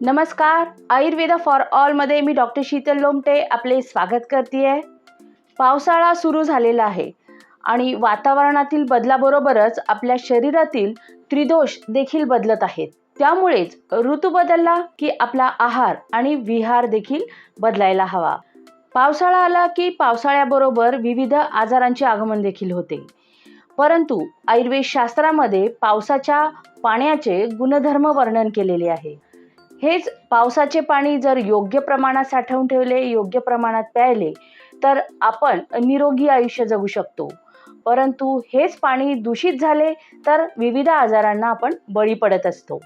नमस्कार आयुर्वेदा फॉर ऑलमध्ये मी डॉक्टर शीतल लोमटे आपले स्वागत करते आहे पावसाळा सुरू झालेला आहे आणि वातावरणातील बदलाबरोबरच आपल्या शरीरातील त्रिदोष देखील बदलत आहेत. त्यामुळेच ऋतू बदलला की आपला आहार आणि विहार देखील बदलायला हवा. पावसाळा आला की पावसाळ्याबरोबर विविध आजारांचे आगमन देखील होते. परंतु आयुर्वेद शास्त्रामध्ये पावसाच्या पाण्याचे गुणधर्म वर्णन केलेले आहे. हेच पावसाचे पाणी जर योग्य प्रमाणात साठवून ठेवले योग्य प्रमाणात प्यायले तर आपण निरोगी आयुष्य जगू शकतो. परंतु हेच पाणी दूषित झाले तर विविध आजारांना आपण बळी पडत असतो.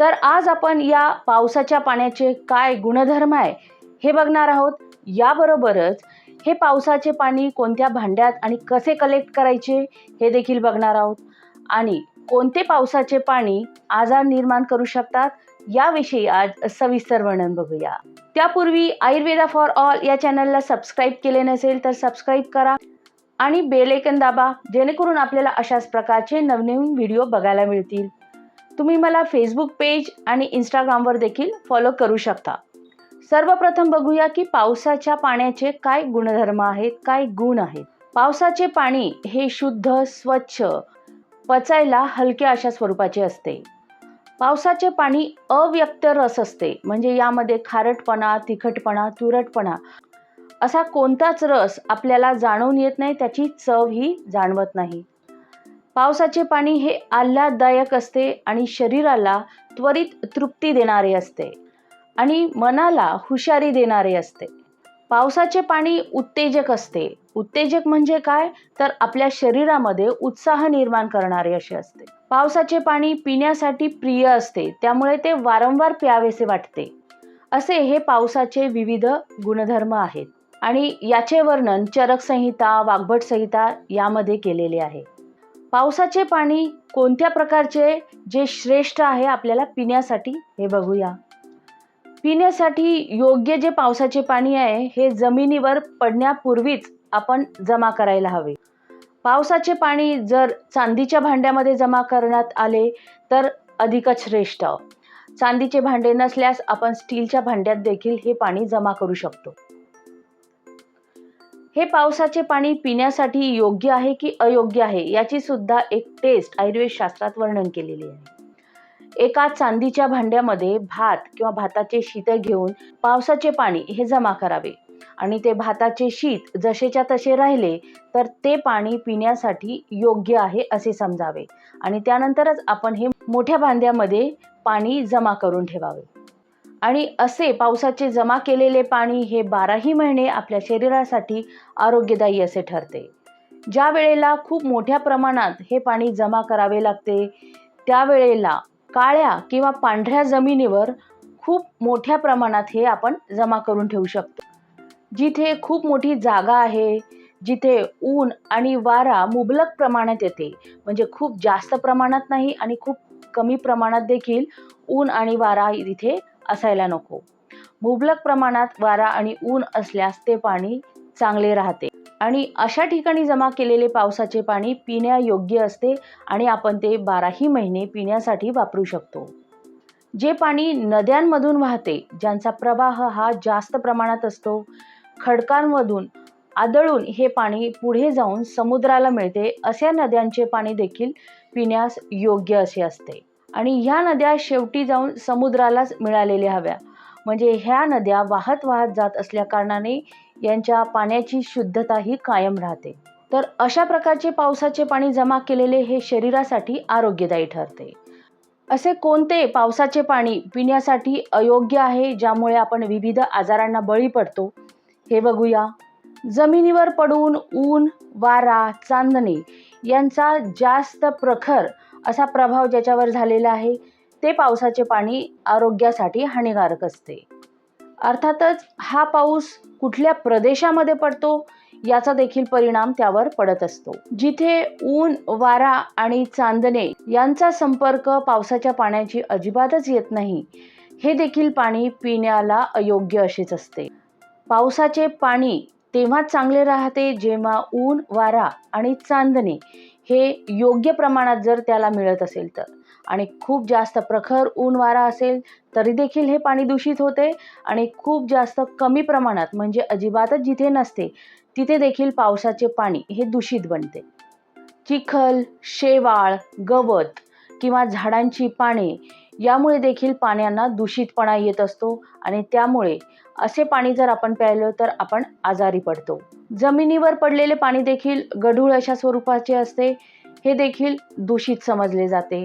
तर आज आपण या पावसाच्या पाण्याचे काय गुणधर्म आहे हे बघणार आहोत. याबरोबरच हे पावसाचे पाणी कोणत्या भांड्यात आणि कसे कलेक्ट करायचे हे देखील बघणार आहोत. आणि कोणते पावसाचे पाणी आजार निर्माण करू शकतात याविषयी आज सविस्तर वर्णन बघूया. त्यापूर्वी आयुर्वेदा फॉर ऑल या चॅनलला सबस्क्राईब केले नसेल तर सबस्क्राईब करा आणि बेलेकन दाबा जेणेकरून आपल्याला अशाच प्रकारचे नवनवीन व्हिडिओ बघायला मिळतील. तुम्ही मला फेसबुक पेज आणि इंस्टाग्रामवर देखील फॉलो करू शकता. सर्वप्रथम बघूया की पावसाच्या पाण्याचे काय गुणधर्म आहेत काय गुण आहेत. पावसाचे पाणी हे शुद्ध स्वच्छ पचायला हलक्या अशा स्वरूपाचे असते. पावसाचे पाणी अव्यक्त रस असते. म्हणजे यामध्ये खारटपणा तिखटपणा तुरटपणा असा कोणताच रस आपल्याला जाणवून येत नाही त्याची चव ही जाणवत नाही. पावसाचे पाणी हे आल्हाददायक असते आणि शरीराला त्वरित तृप्ती देणारे असते आणि मनाला हुशारी देणारे असते. पावसाचे पाणी उत्तेजक असते. उत्तेजक म्हणजे काय? तर आपल्या शरीरामध्ये उत्साह निर्माण करणारे असे असते. पावसाचे पाणी पिण्यासाठी प्रिय असते त्यामुळे ते वारंवार प्यावेसे वाटते. असे हे पावसाचे विविध गुणधर्म आहेत आणि याचे वर्णन चरक संहिता वाघभट संहिता यामध्ये केलेले आहे. पावसाचे पाणी कोणत्या प्रकारचे जे श्रेष्ठ आहे आपल्याला पिण्यासाठी? हे बघूया. पिण्यासाठी योग्य जे पावसाचे पाणी आहे हे जमिनीवर पडण्यापूर्वीच आपण जमा करायला हवे. पावसाचे पाणी जर चांदीच्या भांड्यामध्ये जमा करण्यात आले तर अधिकच श्रेष्ठ. चांदीचे भांडे नसल्यास आपण स्टीलच्या भांड्यात देखील हे पाणी जमा करू शकतो. हे पावसाचे पाणी पिण्यासाठी योग्य आहे की अयोग्य आहे याची सुद्धा एक टेस्ट आयुर्वेद शास्त्रात वर्णन केलेली आहे. एका चांदीच्या भांड्यामध्ये भात किंवा भाताचे शीत घेऊन पावसाचे पाणी हे जमा करावे. आणि ते भाताचे शीत जसेच्या तसे राहिले तर ते पाणी पिण्यासाठी योग्य आहे असे समजावे. आणि त्यानंतरच आपण हे मोठ्या भांड्यामध्ये पाणी जमा करून ठेवावे. आणि असे पावसाचे जमा केलेले पाणी हे बाराही महिने आपल्या शरीरासाठी आरोग्यदायी असे ठरते. ज्या वेळेला खूप मोठ्या प्रमाणात हे पाणी जमा करावे लागते त्यावेळेला काळ्या किंवा पांढऱ्या जमिनीवर खूप मोठ्या प्रमाणात हे आपण जमा करून ठेवू शकतो. जिथे खूप मोठी जागा आहे जिथे ऊन आणि वारा मुबलक प्रमाणात येते. म्हणजे खूप जास्त प्रमाणात नाही आणि खूप कमी प्रमाणात देखील ऊन आणि वारा इथे असायला नको. मुबलक प्रमाणात वारा आणि ऊन असल्यास ते पाणी चांगले राहते. आणि अशा ठिकाणी जमा केलेले पावसाचे पाणी पिण्यायोग्य असते आणि आपण ते बाराही महिने पिण्यासाठी वापरू शकतो. जे पाणी नद्यांमधून वाहते ज्यांचा प्रवाह हा जास्त प्रमाणात असतो खडकांमधून आदळून हे पाणी पुढे जाऊन समुद्राला मिळते अशा नद्यांचे पाणी देखील पिण्यास योग्य असे असते. आणि ह्या नद्या शेवटी जाऊन समुद्रालाच मिळालेल्या हव्या. म्हणजे ह्या नद्या वाहत वाहत जात असल्या कारणाने यांच्या पाण्याची शुद्धता ही कायम राहते. तर अशा प्रकारचे पावसाचे पाणी जमा केलेले हे शरीरासाठी आरोग्यदायी ठरते. असे कोणते पावसाचे पाणी पिण्यासाठी अयोग्य आहे ज्यामुळे आपण विविध आजारांना बळी पडतो? हे बघूया. जमिनीवर पडून ऊन वारा चांदणे यांचा जास्त प्रखर असा प्रभाव ज्याच्यावर झालेला आहे ते पावसाचे पाणी आरोग्यासाठी हानिकारक असते. अर्थातच हा पाऊस कुठल्या प्रदेशामध्ये पडतो याचा देखील परिणाम त्यावर पडत असतो. जिथे ऊन वारा आणि चांदणे यांचा संपर्क पावसाच्या पाण्याची अजिबातच येत नाही हे देखील पाणी पिण्याला अयोग्य असेच असते. पावसाचे पाणी तेव्हा चांगले राहते जेव्हा ऊन वारा आणि चांदणे हे योग्य प्रमाणात जर त्याला मिळत असेल तर. आणि खूप जास्त प्रखर ऊन वारा असेल तरी देखील हे पाणी दूषित होते आणि खूप जास्त कमी प्रमाणात म्हणजे अजिबातच जिथे नसते तिथे देखील पावसाचे पाणी हे दूषित बनते. चिखल शेवाळ गवत किंवा झाडांची पाने यामुळे देखील पाण्यांना दूषितपणा येत असतो आणि त्यामुळे असे पाणी जर आपण प्यायलं तर आपण आजारी पडतो. जमिनीवर पडलेले पाणी देखील गढूळ अशा स्वरूपाचे असते. हे देखील दूषित समजले जाते.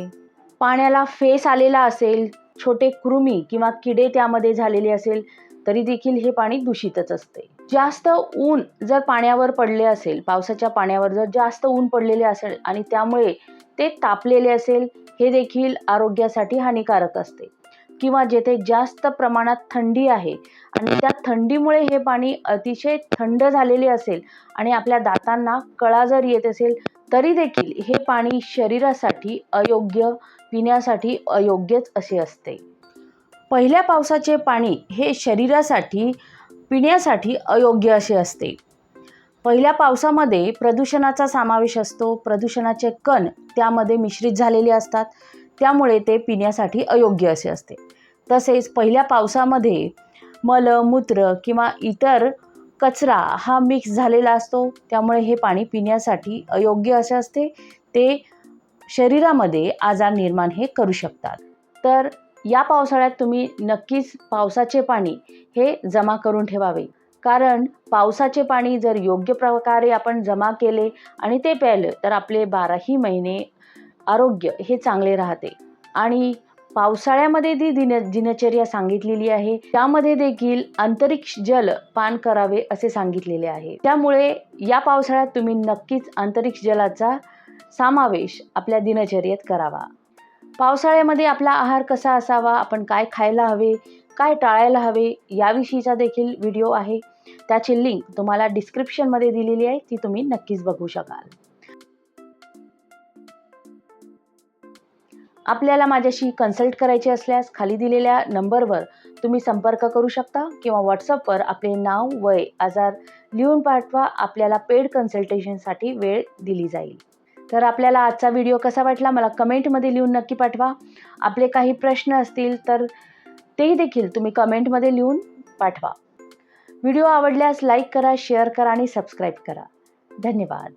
पाण्याला फेस आलेला असेल छोटे कृमी किंवा किडे त्यामध्ये झालेले असेल तरी देखील हे पाणी दूषितच असते. जास्त ऊन जर पाण्यावर पडले असेल पावसाच्या पाण्यावर जर जास्त ऊन पडलेले असेल आणि त्यामुळे ते तापलेले असेल हे देखील आरोग्यासाठी हानिकारक असते. किंवा जेथे जास्त प्रमाणात थंडी आहे आणि त्या थंडीमुळे हे पाणी अतिशय थंड झालेले असेल आणि आपल्या दातांना कळा जर येत असेल तरी देखील हे पाणी शरीरासाठी अयोग्य पिण्यासाठी अयोग्यच असे असते. पहिल्या पावसाचे पाणी हे शरीरासाठी पिण्यासाठी अयोग्य असे असते. पहिल्या पावसामध्ये प्रदूषणाचा समावेश असतो. प्रदूषणाचे कण त्यामध्ये मिश्रित झालेले असतात. त्यामुळे ते पिण्यासाठी अयोग्य असे असते. तसेच पहिल्या पावसामध्ये मल मूत्र किंवा इतर कचरा हा मिक्स झालेला असतो. त्यामुळे हे पाणी पिण्यासाठी अयोग्य असे असते. ते शरीरामध्ये आजार निर्माण हे करू शकतात. तर या पावसाळ्यात तुम्ही नक्कीच पावसाचे पाणी हे जमा करून ठेवावे. कारण पावसाचे पाणी जर योग्य प्रकारे आपण जमा केले आणि ते प्यायलं तर आपले बाराही महिने आरोग्य हे चांगले राहते. आणि पावसाळ्यामध्ये जी दिन दिनचर्या सांगितलेली आहे त्यामध्ये देखील अंतरिक्ष जल पान करावे असे सांगितलेले आहे. त्यामुळे या पावसाळ्यात तुम्ही नक्कीच अंतरिक्ष जलाचा समावेश आपल्या दिनचर्येत करावा. पावसाळ्यामध्ये आपला आहार कसा असावा? आपण काय खायला हवे? काय टाळायला हवे? याविषयीचा देखील व्हिडिओ आहे. त्याची लिंक तुम्हाला डिस्क्रिप्शनमध्ये दिलेली आहे. ती तुम्ही नक्कीच बघू शकाल. आपल्याला माझ्याशी कन्सल्ट करायचे असल्यास खाली दिलेल्या नंबरवर तुम्ही संपर्क करू शकता किंवा व्हॉट्सअपवर आपले नाव वय आजार लिहून पाठवा. आपल्याला पेड कन्सल्टेशनसाठी वेळ दिली जाईल. तर आपल्याला आजचा व्हिडिओ कसा वाटला मला कमेंटमध्ये लिहून नक्की पाठवा. आपले काही प्रश्न असतील तर तेही देखील तुम्ही कमेंटमध्ये लिहून पाठवा. व्हिडिओ आवडल्यास लाईक करा शेअर करा आणि सबस्क्राईब करा. धन्यवाद.